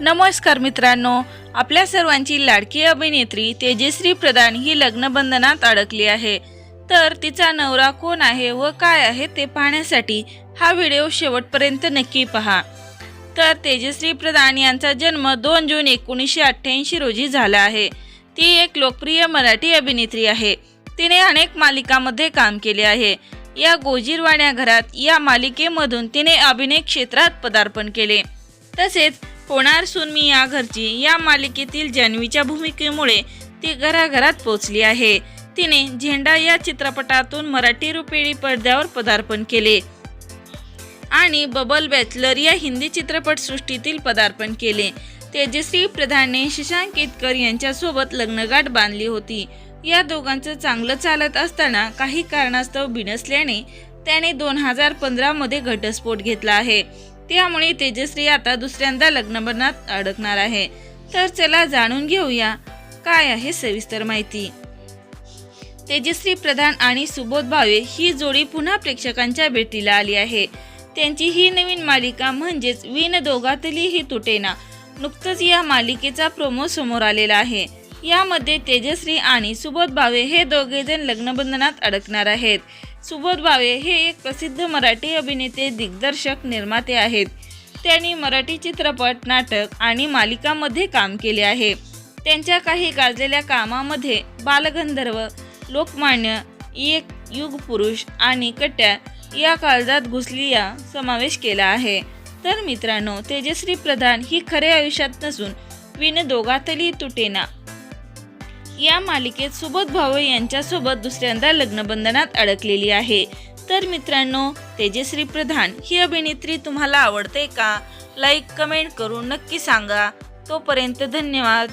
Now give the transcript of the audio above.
नमस्कार मित्रांनो आपल्या सर्वांची लाडकी अभिनेत्री तेजश्री प्रधान ही लग्नबंधनात अडकली आहे. तर तिचा नवरा कोण आहे व काय आहे ते पाहण्यासाठी हा व्हिडिओ शेवटपर्यंत नक्की पहा. तर तेजश्री प्रधान यांचा जन्म दोन जून एकोणीसशे अठ्ठ्याऐंशी रोजी झाला आहे. ती एक लोकप्रिय मराठी अभिनेत्री आहे. तिने अनेक मालिकांमध्ये काम केले आहे. या गोजीरवाण्या घरात या मालिकेमधून तिने अभिनय क्षेत्रात पदार्पण केले. तसेच होणार सून मी या घरची या मालिकेतील जान्हवीच्या भूमिकेमुळे ती घराघरात पोचली आहे. तिने झेंडा या चित्रपटातून मराठी रुपेरी पडद्यावर पदार्पण केले. आणि बबल बॅचलर या हिंदी चित्रपटसृष्टीतील पदार्पण केले. तेजश्री प्रधानने शशांक केतकर यांच्यासोबत लग्नगाठ बांधली होती. या दोघांचं चांगलं चालत असताना काही कारणास्तव बिनसल्याने त्याने दोन हजार पंधरामध्ये घटस्फोट घेतला आहे. त्यामुळे तेजश्री आता दुसऱ्यांदा लग्नबंधनात अडकणार आहे. तर चला जाणून घेऊया काय आहे सविस्तर माहिती. तेजश्री प्रधान आणि सुबोध भावे ही जोडी पुन्हा प्रेक्षकांच्या भेटीला आली आहे. त्यांची ही नवीन मालिका म्हणजेच विन दोघातली ही तुटेना. नुकतंच या मालिकेचा प्रोमो समोर आलेला आहे. यामध्ये तेजश्री आणि सुबोध भावे हे दोघेजण लग्नबंधनात अडकणार आहेत. सुबोध भावे हे एक प्रसिद्ध मराठी अभिनेते दिग्दर्शक निर्माते आहेत. त्यांनी मराठी चित्रपट नाटक आणि मालिकांमध्ये काम केले आहे. त्यांच्या काही गाजलेल्या कामामध्ये बालगंधर्व लोकमान्य एक युग पुरुष आणि कट्या या काळजात घुसली या समावेश केला आहे. तर मित्रांनो तेजश्री प्रधान ही खऱ्या आयुष्यात नसून विन दोघातली तुटेना या मालिकेत सुबोध भावे यांच्यासोबत दुसऱ्यांदा लग्नबंधनात अडकलेली आहे. तर मित्रांनो तेजश्री प्रधान ही अभिनेत्री तुम्हाला आवडते का? लाईक कमेंट करून नक्की सांगा. तोपर्यंत धन्यवाद.